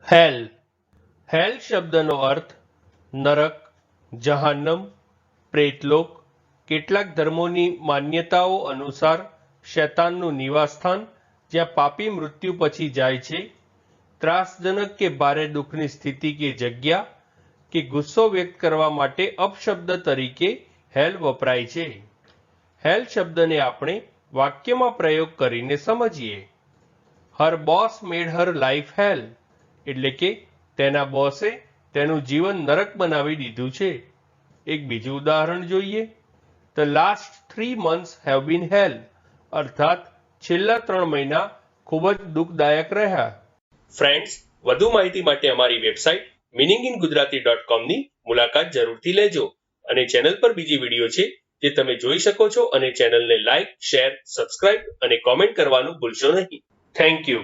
હેલ. હેલ શબ્દનો અર્થ નરક, જહાન્નમ, પ્રેતલોક, કેટલાક ધર્મોની માન્યતાઓ અનુસાર શૈતાનનું નિવાસસ્થાન, જ્યાં પાપી મૃત્યુ પછી જાય છે, ત્રાસજનક કે ભારે દુઃખની સ્થિતિ કે જગ્યા, કે ગુસ્સો વ્યક્ત કરવા માટે અપશબ્દ તરીકે હેલ વપરાય છે. હેલ શબ્દને આપણે વાક્યમાં પ્રયોગ કરીને સમજીએ. Her boss made her life hell. એટલે કે તેના બોસે તેનું જીવન નરક બનાવી દીધું છે. એક બીજું ઉદાહરણ જોઈએ. The last three months have been hell અર્થાત છેલ્લા ત્રણ મહિના ખૂબ જ દુઃખદાયક રહ્યા. ફ્રેન્ડ્સ વધુ માહિતી માટે અમારી website meaning in Gujarati dot કોમની મુલાકાત જરૂરથી લેજો અને ચેનલ પર બીજી વીડિયો છે જે તમે જોઈ શકો છો અને ચેનલને લાઇક શેર સબસ્ક્રાઇબ અને કોમેન્ટ કરવાનું ભૂલશો નહીં. Thank you